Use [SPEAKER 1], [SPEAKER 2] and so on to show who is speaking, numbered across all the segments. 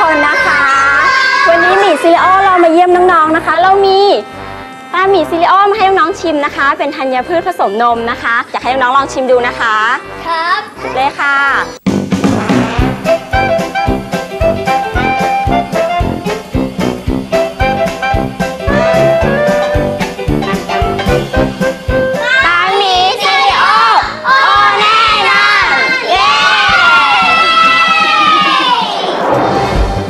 [SPEAKER 1] คนนะคะ วันนี้หมีซิลิโอเรามาเยี่ยมน้องๆนะคะ เรามีปลาหมีซิลิโอมาให้น้องๆชิมนะคะ เป็นธัญพืชผสมนมนะคะ อยากให้น้องๆลองชิมดูนะคะ
[SPEAKER 2] ครับ
[SPEAKER 1] เลยค่ะ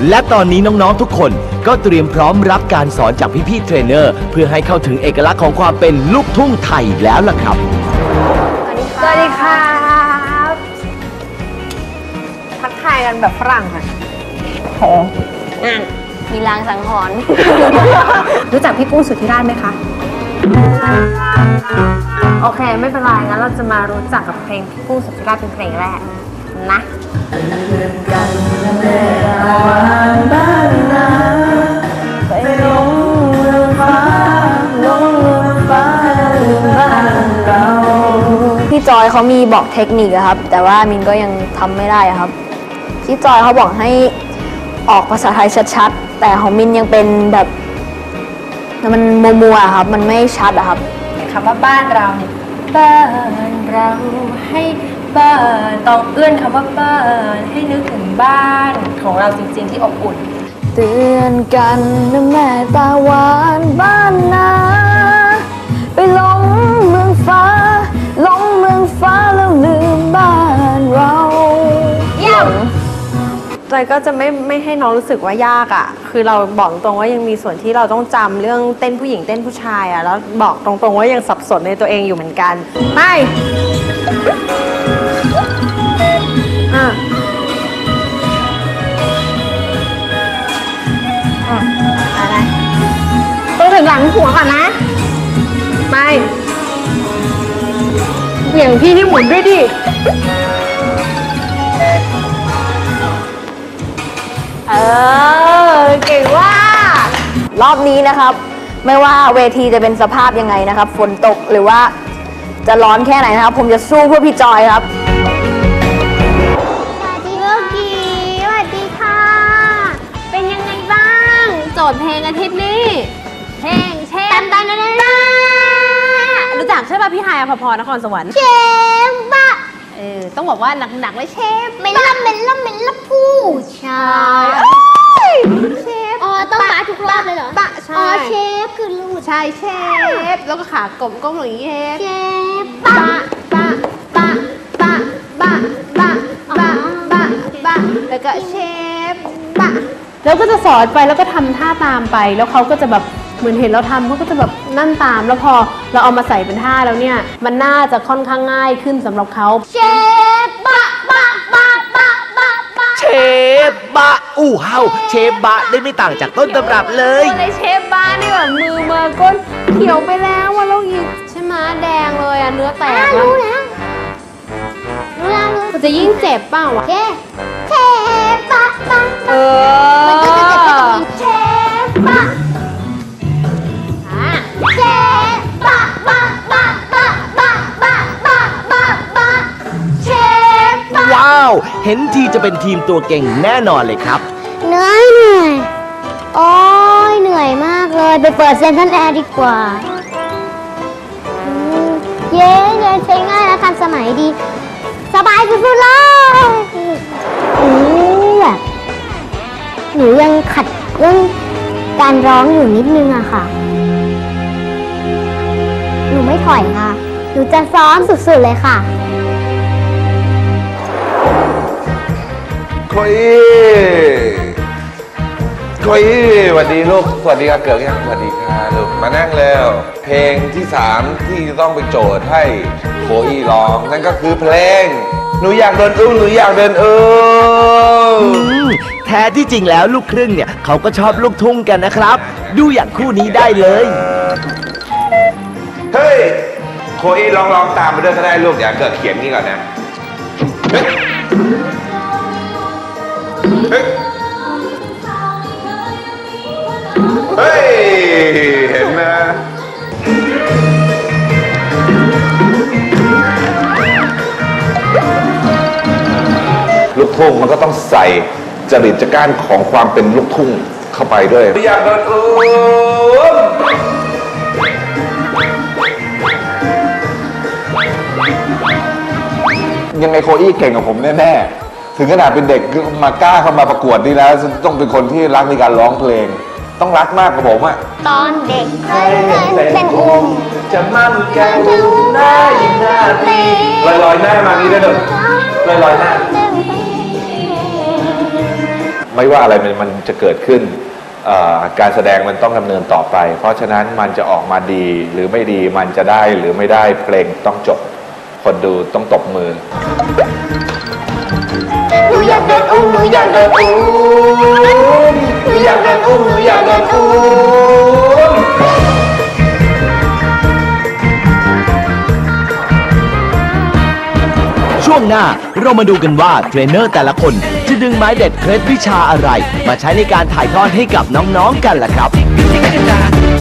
[SPEAKER 1] และ
[SPEAKER 3] ตอนนี้น้องๆทุกคนก็เตรียมพร้อมรับการสอนจากพี่ๆเทรนเนอร์ เพื่อให้เข้าถึงเอกลักษณ์ของความเป็นลูกทุ่งไทยแล้วล่ะครับ
[SPEAKER 4] สวัสดีครับทักทายกันแบบฝรั่งค่ะ
[SPEAKER 1] นั่นมีลางสังหรณ์
[SPEAKER 4] รู้จักพี่กุ้งสุทธิราชไหมคะ โอเค ไม่เป็นไรงั้นเราจะมารู้จักกับเพลงพี่กุ้งสุทธิราชเป็นเพลงแรกนะ
[SPEAKER 2] พี่จอย เขามีบอกเทคนิคอะครับ แต่ว่ามินก็ยังทำไม่ได้อะครับพี่จอยเขาบอกให้ออกภาษาไทยชัดๆ แต่ของมินยังเป็นแบบมันมัวๆอะครับ มันไม่ชัดอะครับ
[SPEAKER 4] คำว่าบ้านเราเนี่ยบ้านเราให้บ้านต้องเอื้อนคำว่าบ้านให้นึกถึงบ้านของเราจริงๆที่อบอุ่น
[SPEAKER 2] เตือนกันนะแม่ตาหวานบ้าน อย
[SPEAKER 4] ก็จะไม่ไม่ให้น้องรู้สึกว่ายากอะ่ะ คือเราบอกตรงว่ายังมีส่วนที่เราต้องจำเรื่องเต้นผู้หญิงเต้นผู้ชายอะ่ะ แล้วบอกตรงๆว่ายังสับสนในตัวเองอยู่เหมือนกันไปอ่อะอะไรต้องถึงหลังหัวก่อนนะไปเบี่ยงพี่ที่หมุนด้วยดิ เออ เก่งว่าก
[SPEAKER 2] รอบนี้นะครับ ไม่ว่าเวทีจะเป็นสภาพยังไงนะครับ ฝนตกหรือว่าจะร้อนแค่ไหนนะครับ ผมจะสู้เพื่อพี่จอยครับ
[SPEAKER 1] สวัสดีโลกีสวัสดีค่ะ เป็นยังไงบ้าง โจทย์เพลงอาทิตย์นี้ เพลงเชฟตันตันตันตัน
[SPEAKER 4] รู้จักใช่ป่ะพี่ไฮายอภพรนครสวรรค์
[SPEAKER 1] เชฟบะ
[SPEAKER 4] เออต้องบอกว่าหนักๆเลยเชฟ
[SPEAKER 1] เมล่าเมล่าเมล่าผู้ชายเชฟอ๋อต้องมาทุกรอบเลยเหรอ
[SPEAKER 4] ปะใช่
[SPEAKER 1] อ๋อเชฟคือลูด
[SPEAKER 4] ใช่เชฟแล้วก็ขากลมก้มอย่างนี้เชฟ
[SPEAKER 1] เชฟบะ
[SPEAKER 4] ปะปะปะปะปะปะปะปะปะแล้วก็เชฟปะ แล้วก็จะสอนไปแล้วก็ทำท่าตามไป แล้วเขาก็จะแบบ เหมือนเห็นเราทำเขาก็จะแบบนั่นตามแล้วพอเราเอามาใส่เป็นท่าแล้วเนี่ย มันน่าจะค่อนข้างง่ายขึ้นสำหรับเขา
[SPEAKER 1] เชฟบะบะบะบะบะบะ
[SPEAKER 3] เชฟบะอู้เฮาเชฟบะได้ไม่ต่างจากต้นตำรับเลย
[SPEAKER 4] ในเชฟบ้านนี่แบบมือมาก้นเขียวไปแล้วอะแล้วอีกใช่ไหมแดงเลยอะเนื้อแตก
[SPEAKER 1] อะ
[SPEAKER 4] แล้ว
[SPEAKER 1] รู้แล้วรู้แล้วรู้
[SPEAKER 4] มันจะยิ่งเจ็บเปล่าวะ
[SPEAKER 1] เชฟเชฟบะบะ
[SPEAKER 4] เอ
[SPEAKER 1] มั เห็
[SPEAKER 3] นทีจะเป็นทีมตัวเก่งแน่นอนเลยครับ
[SPEAKER 1] เหนื่อยเหนื่อยโอ้ยเหนื่อยมากเลย ไปเปิดเซนทรัลแอร์ดีกว่าอืมเย้เย้ใช้ง่ายและทันสมัยดี สบายสุดๆเลยอืมแบบหนูยังขัดเรื่องการร้องอยู่นิดนึงอะค่ะ หนูไม่ถอยค่ะ หนูจะซ้อมสุดๆเลยค่ะ
[SPEAKER 5] คุยคุยสวัสดีลูกสวัสดีครับเกิดยังสวัสดีค่ะลูกมานั่งแล้ว เพลงที่สามที่จะต้องไปโจทย์ให้โคอี้ร้อง นั่นก็คือเพลง หนูอยากเดินอุ้มหนูอยากเดินอุ้ม
[SPEAKER 3] อืมแท้ที่จริงแล้วลูกครึ่งเนี่ยเขาก็ชอบลูกทุ่งกันนะครับ ดูอย่างคู่นี้ได้เลย
[SPEAKER 5] เฮ้ยโคอี้ร้องร้องตามไปด้วยก็ได้ลูกอย่าเกิดเขียนนี่ก่อนนะ เฮ้ย เฮ้ย เห็นไหมลูกทุ่งมันก็ต้องใส่จริตจักร้านของความเป็นลูกทุ่งเข้าไปด้วย อยากโดนอุ้มยังไงโคอี้เก่งกว่าผมแน่ๆ ถึงขนาดเป็นเด็กมากล้าเข้ามาประกวดนี่แล้วต้องเป็นคนที่รักในการร้องเพลง ต้องรักมากกว่าผมอะ
[SPEAKER 1] ตอนเด็กเคยเป็นอุ้ม
[SPEAKER 5] จะมั่นแกอุ้มหน้ายิ่งหน้าตีลอยลอยๆหน้ามานี้ได้เลยลอยลอยๆหน้า ไม่ว่าอะไรมันมันจะเกิดขึ้นเอ่อการแสดงมันต้องดำเนินต่อไป เพราะฉะนั้นมันจะออกมาดีหรือไม่ดีมันจะได้หรือไม่ได้เพลงต้องจบ คนดูต้องตบมือ
[SPEAKER 1] หนูอยากโด นอุ้มหนูอยากโดนอุ้มหนูอยากโดนอุ้มหนูอยากโดนอุ้ม
[SPEAKER 3] ช่วงหน้าเรามาดูกันว่าเทรนเนอร์แต่ละคนจะดึงไม้เด็ดเคล็ดวิชาอะไร มาใช้ในการถ่ายทอดให้กับน้องๆกันล่ะครับ